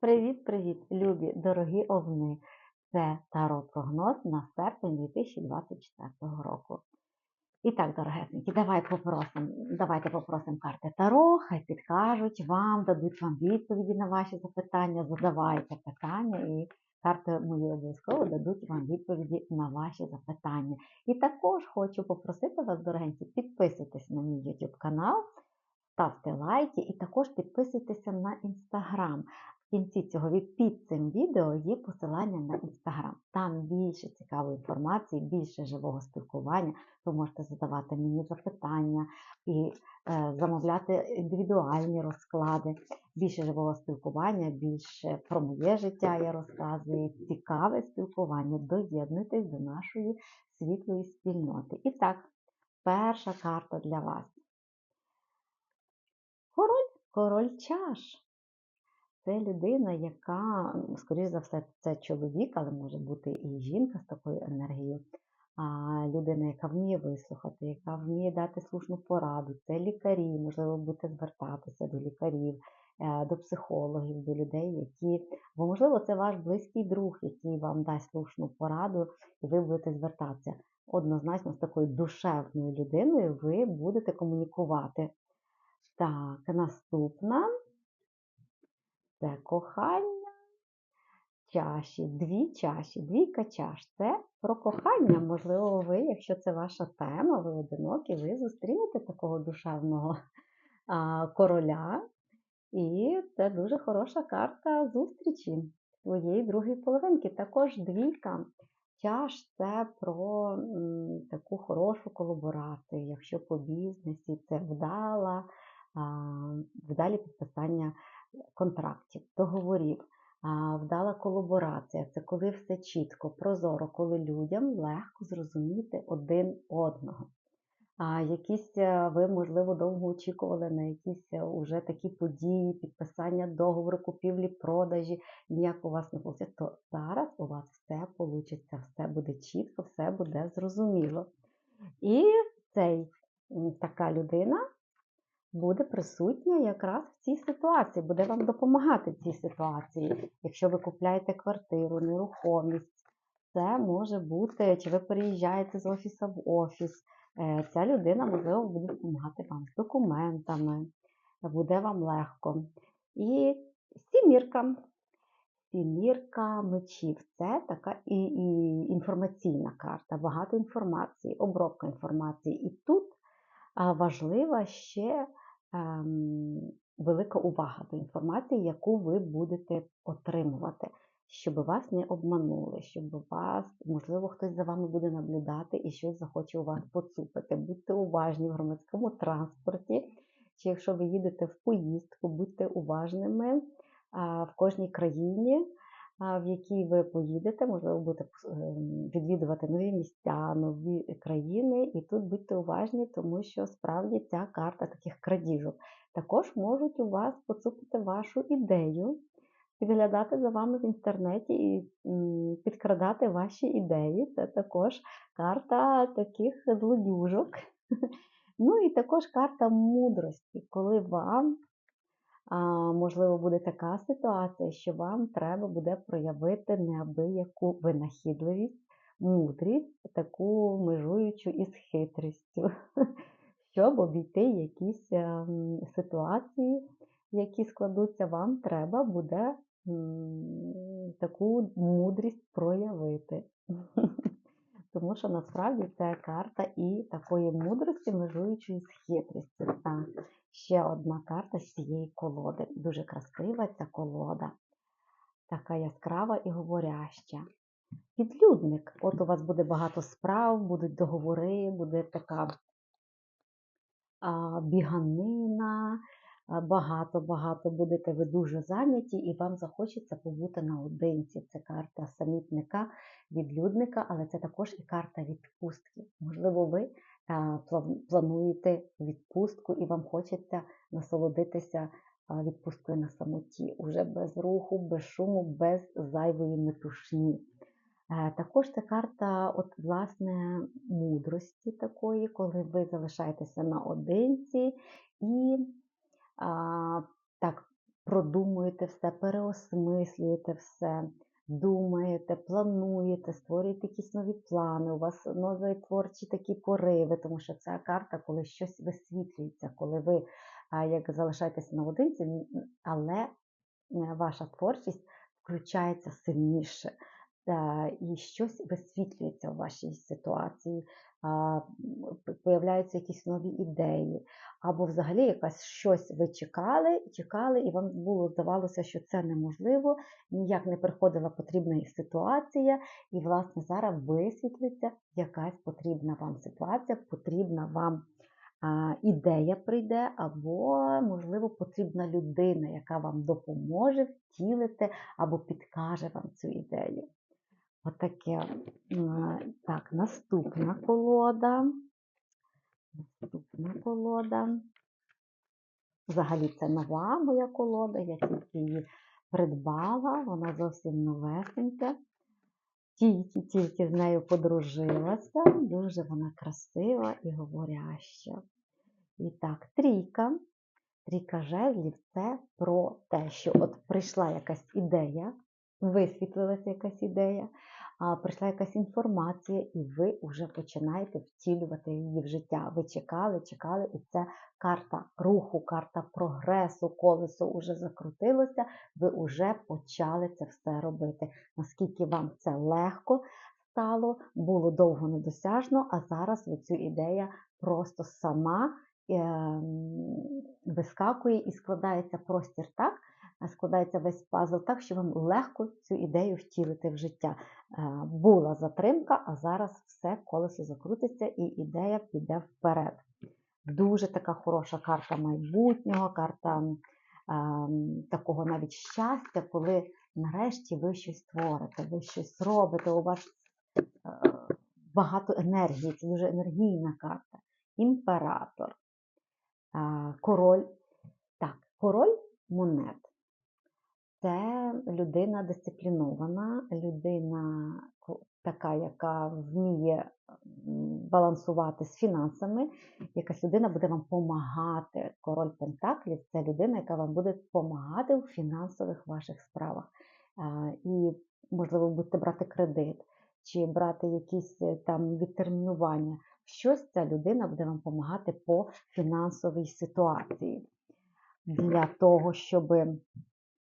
Привіт-привіт, любі, дорогі овни! Це таро-прогноз на серпень 2024 року. І так, дорогесенькі, давай попросим, давайте попросимо карти Таро, хай підкажуть вам, дадуть вам відповіді на ваші запитання, задавайте питання, і карти мої обов'язково дадуть вам відповіді на ваші запитання. І також хочу попросити вас, дорогенькі, підписуйтесь на мій YouTube канал, ставте лайки і також підписуйтеся на інстаграм. В кінці цього під цим відео є посилання на інстаграм. Там більше цікавої інформації, більше живого спілкування. Ви можете задавати мені запитання і е, замовляти індивідуальні розклади, більше живого спілкування, більше про моє життя я розказую. Цікаве спілкування. Доєднуйтесь до нашої світлої спільноти. І так, перша карта для вас. Король, король чаш. Це людина, яка, скоріш за все, це чоловік, але може бути і жінка з такою енергією. А, людина, яка вміє вислухати, яка вміє дати слушну пораду. Це лікарі, можливо, будете звертатися до лікарів, е, до психологів, до людей, які, бо, можливо, це ваш близький друг, який вам дасть слушну пораду, і ви будете звертатися. Однозначно, з такою душевною людиною ви будете комунікувати. Так, наступна це кохання. Чаші, дві чаші, двійка чаш. Це про кохання. Можливо, ви, якщо це ваша тема, ви одинокі, ви зустрінете такого душевного короля. І це дуже хороша карта зустрічі своєї другої половинки. Також двійка. Чаш це про м, таку хорошу колаборацію. Якщо по бізнесі це вдала, а, вдалі підписання контрактів, договорів. Вдала колаборація це коли все чітко, прозоро, коли людям легко зрозуміти один одного. А якісь е, ви, можливо, довго очікували на якісь е, уже такі події, підписання договору, купівлі, продажі, ніяк у вас не вийде, то зараз у вас все вийде, все буде чітко, все буде зрозуміло. І цей така людина буде присутня якраз в цій ситуації, буде вам допомагати в цій ситуації. Якщо ви купляєте квартиру, нерухомість, це може бути, чи ви переїжджаєте з офісу в офіс. е, Ця людина, можливо, буде допомагати вам з документами, буде вам легко. І сімірка. Сімірка мечів це така і, і інформаційна карта, багато інформації, обробка інформації. І тут важлива ще ем, велика увага до інформації, яку ви будете отримувати, щоб вас не обманули, щоб вас, можливо, хтось за вами буде наблюдати і щось захоче у вас поцупити. Будьте уважні в громадському транспорті, чи якщо ви їдете в поїздку, будьте уважними в кожній країні. В якій ви поїдете, можливо, будете ем, відвідувати нові місця, нові країни, і тут будьте уважні, тому що справді ця карта таких крадіжок також можуть у вас поцупити вашу ідею, підглядати за вами в інтернеті і підкрадати ваші ідеї. Це також карта таких злодюжок. Ну і також карта мудрості, коли вам, можливо, буде така ситуація, що вам треба буде проявити неабияку винахідливість, мудрість, таку межуючу із хитрістю, щоб обійти якісь ем, ситуації, які складуться, вам треба буде таку мудрість проявити. Тому що насправді це карта і такої мудрості, межуючої з хитрістю. Так, ще одна карта з цієї колоди. Дуже красива ця колода, така яскрава і говоряща. Підлюдник. От у вас буде багато справ, будуть договори, буде така а, біганина, багато-багато будете ви дуже зайняті, і вам захочеться побути наодинці. Це карта самітника, відлюдника, але це також і карта відпустки. Можливо, ви плануєте відпустку і вам хочеться насолодитися відпусткою на самоті, уже без руху, без шуму, без зайвої метушні. Е, Також це карта от, власне, мудрості такої, коли ви залишаєтеся наодинці і так продумуєте все, переосмислюєте все, думаєте, плануєте, створюєте якісь нові плани, у вас нові творчі такі пориви, тому що це карта, коли щось висвітлюється, коли ви як залишаєтесь наодинці, але е, ваша творчість включається сильніше. І щось висвітлюється у вашій ситуації, появляються якісь нові ідеї, або взагалі якась щось ви чекали, чекали, і вам було здавалося, що це неможливо, ніяк не приходила потрібна ситуація, і, власне, зараз висвітлиться якась потрібна вам ситуація, потрібна вам ідея прийде, або, можливо, потрібна людина, яка вам допоможе втілити або підкаже вам цю ідею. Отаке. Так, наступна колода. Наступна колода. Взагалі це нова моя колода, я тільки її придбала, вона зовсім новесенька. Тільки-тільки з нею подружилася, дуже вона красива і говоряща. І так, трійка. Трійка жезлів це про те, що от прийшла якась ідея, висвітлилася якась ідея, прийшла якась інформація, і ви вже починаєте втілювати її в життя. Ви чекали, чекали, і це карта руху, карта прогресу, колесо вже закрутилося, ви вже почали це все робити. Наскільки вам це легко стало, було довго недосяжно, а зараз ви цю ідея просто сама ем, вискакує і складається простір так, складається весь пазл так, що вам легко цю ідею втілити в життя. Е, Була затримка, а зараз все колесо закрутиться і ідея піде вперед. Дуже така хороша карта майбутнього, карта ем, такого навіть щастя, коли нарешті ви щось творите, ви щось робите, у вас е, багато енергії, це дуже енергійна карта. Імператор, король. Так, король монет. Це людина дисциплінована, людина така, яка вміє балансувати з фінансами. Якась людина буде вам допомагати. Король Пентаклів це людина, яка вам буде допомагати у фінансових ваших справах. І, можливо, будете брати кредит чи брати якісь е, там відтермінування. Щось ця людина буде вам допомагати по фінансовій ситуації. Для того, щоб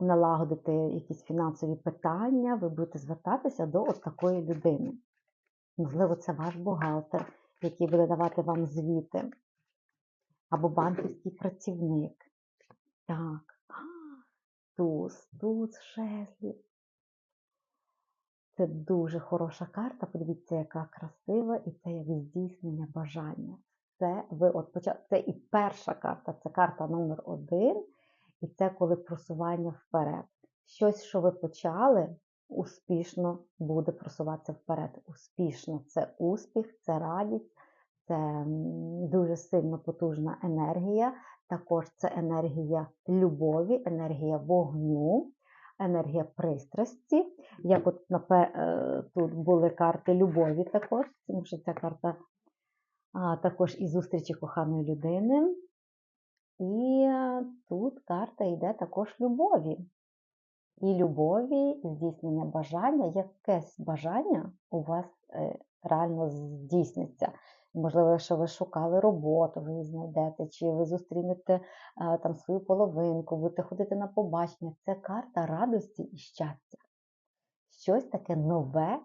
налагодити якісь фінансові питання, ви будете звертатися до от такої людини. Можливо, це ваш бухгалтер, який буде давати вам звіти, або банківський працівник. Так, туз, туз жезлів. Це дуже хороша карта. Подивіться, яка красива, і це як здійснення бажання. Це ви от почали. Це і перша карта, це карта номер один, і це коли просування вперед. Щось, що ви почали, успішно буде просуватися вперед. Успішно це успіх, це радість, це дуже сильно потужна енергія. Також це енергія любові, енергія вогню, енергія пристрасті. Як от е, тут були карти любові також, тому що ця карта а, також і зустрічі коханої людини. І тут карта йде також любові. І любові, і здійснення бажання, якесь бажання у вас е, реально здійсниться. Можливо, якщо ви шукали роботу, ви її знайдете, чи ви зустрінете е, там свою половинку, будете ходити на побачення. Це карта радості і щастя. Щось таке нове,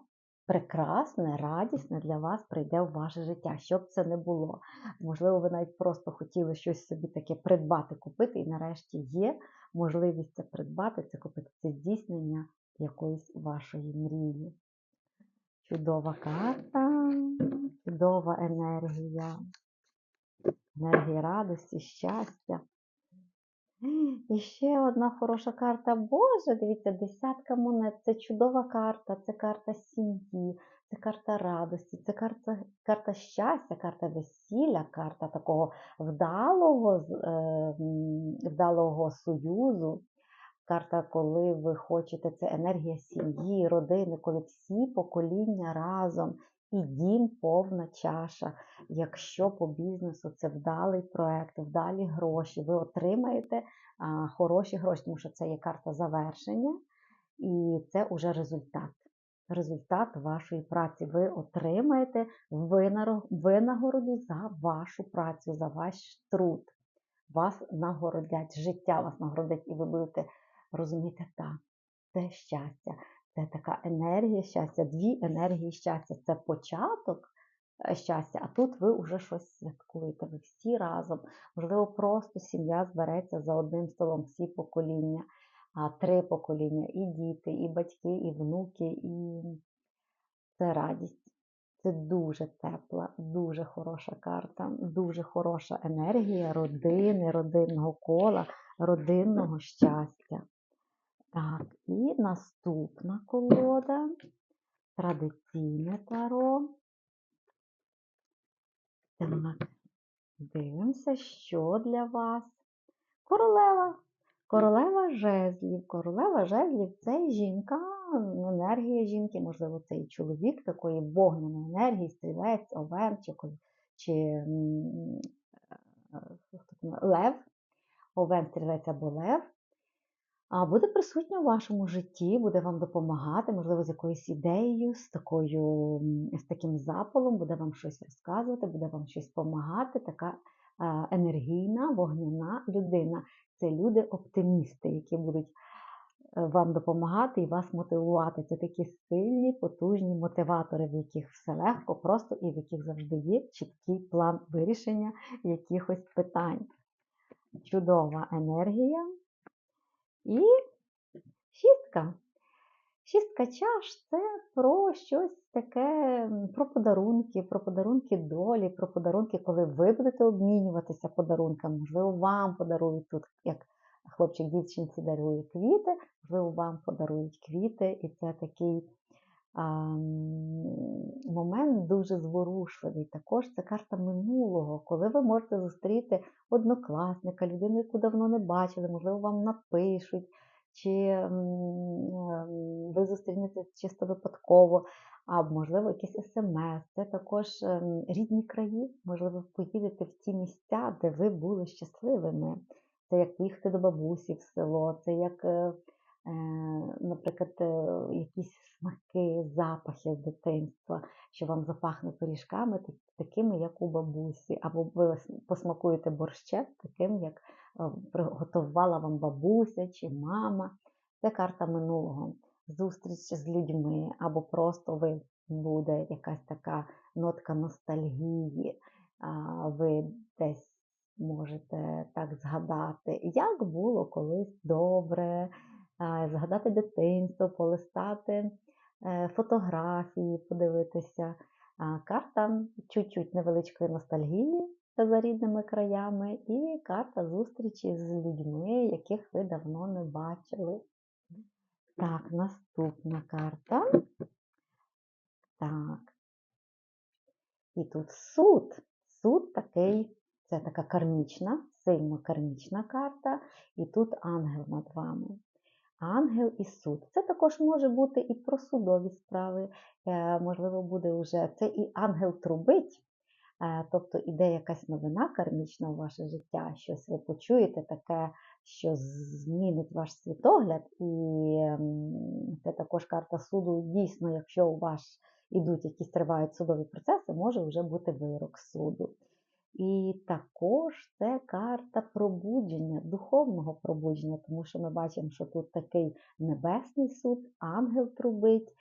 прекрасне, радісне для вас прийде в ваше життя, що б це не було. Можливо, ви навіть просто хотіли щось собі таке придбати, купити, і нарешті є можливість це придбати, це купити, це здійснення якоїсь вашої мрії. Чудова карта, чудова енергія, енергія радості, щастя. І ще одна хороша карта. Боже, дивіться, десятка монет. Це чудова карта, це карта сім'ї, це карта радості, це карта, карта щастя, карта весілля, карта такого вдалого, е, вдалого союзу. Карта, коли ви хочете, це енергія сім'ї, родини, коли всі покоління разом і дім повна чаша. Якщо по бізнесу це вдалий проект, вдалі гроші, ви отримаєте а, хороші гроші, тому що це є карта завершення, і це уже результат. Результат вашої праці. Ви отримаєте винагороду за вашу працю, за ваш труд. Вас нагородять, життя вас нагородить, і ви будете розуміти, так, це щастя, це така енергія щастя, дві енергії щастя. Це початок е, щастя, а тут ви вже щось святкуєте. Ви всі разом. Можливо, просто сім'я збереться за одним столом, всі покоління, три покоління, і діти, і батьки, і внуки, і це радість. Це дуже тепла, дуже хороша карта, дуже хороша енергія родини, родинного кола, родинного щастя. Так, і наступна колода. Традиційне таро. Так, дивимося, що для вас. Королева. Королева жезлів. Королева жезлів це жінка, енергія жінки, можливо, це і чоловік такої вогняної енергії, стрілець, овен чи, чи е, хто там, лев, овен, стрілець або лев. А буде присутня у вашому житті, буде вам допомагати, можливо, з якоюсь ідеєю, з, такою, з таким запалом, буде вам щось розказувати, буде вам щось допомагати. Така енергійна, вогняна людина. Це люди-оптимісти, які будуть е, вам допомагати і вас мотивувати. Це такі сильні, потужні мотиватори, в яких все легко, просто і в яких завжди є чіткий план вирішення якихось питань. Чудова енергія. І шістка. Шістка чаш це про щось таке, про подарунки, про подарунки долі, про подарунки, коли ви будете обмінюватися подарунками. Можливо, вам подарують тут, як хлопчик дівчинці дарує квіти, можливо, вам подарують квіти, і це такий момент дуже зворушливий. Також це карта минулого, коли ви можете зустріти однокласника, людину, яку давно не бачили, можливо, вам напишуть, чи ем, ви зустрінетеся чисто випадково, а можливо, якийсь смс. Це також ем, рідні краї, можливо, поїдете в ті місця, де ви були щасливими. Це як поїхати до бабусі в село, це як, е, е, наприклад, е, якісь смаки, запахи з дитинства, що вам запахне пиріжками, такими, як у бабусі, або ви ос- посмакуєте борщем, таким, як е, приготувала вам бабуся чи мама. Це карта минулого. Зустріч з людьми, або просто ви буде якась така нотка ностальгії. Ви десь можете так згадати, як було колись добре, згадати дитинство, полистати фотографії, подивитися. Карта чуть-чуть невеличкої ностальгії за рідними краями, і карта зустрічі з людьми, яких ви давно не бачили. Так, наступна карта. Так. І тут суд. Суд такий, це така кармічна, сильно кармічна карта, і тут ангел над вами. Ангел і суд. Це також може бути і про судові справи. Е, Можливо, буде вже це і ангел трубить. Е, Тобто іде якась новина кармічна у ваше життя, щось ви почуєте таке, що змінить ваш світогляд, і це також карта суду. Дійсно, якщо у вас ідуть якісь тривають судові процеси, може вже бути вирок суду. І також це карта пробудження, духовного пробудження, тому що ми бачимо, що тут такий небесний суд, ангел трубить,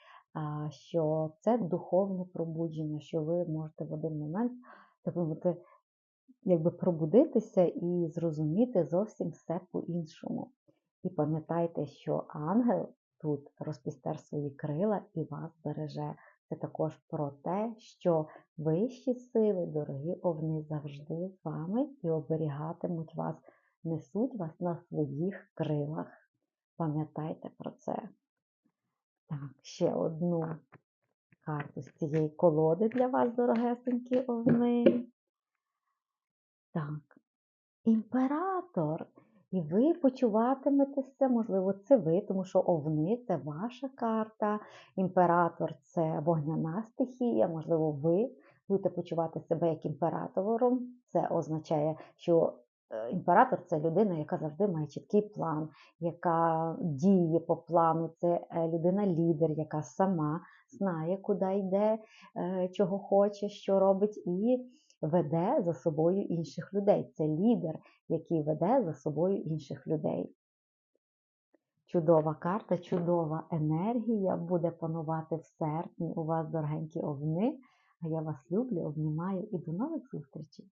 що це духовне пробудження, що ви можете в один момент так мовити, якби пробудитися і зрозуміти зовсім все по-іншому. І пам'ятайте, що ангел тут розпістер свої крила і вас береже. Це також про те, що вищі сили, дорогі овни, завжди з вами і оберігатимуть вас, несуть вас на своїх крилах. Пам'ятайте про це. Так, ще одну карту з цієї колоди для вас, дорогесенькі овни. Так, імператор. І ви почуватиметеся, можливо, це ви, тому що овни це ваша карта. Імператор це вогняна стихія, можливо, ви будете почувати себе як імператором. Це означає, що Е, імператор це людина, яка завжди має чіткий план, яка діє по плану. Це е, людина-лідер, яка сама знає, куди йде, е, чого хоче, що робить, і веде за собою інших людей. Це лідер, який веде за собою інших людей. Чудова карта, чудова енергія буде панувати в серпні у вас, дорогенькі овни. А я вас люблю, обнімаю і до нових зустрічей!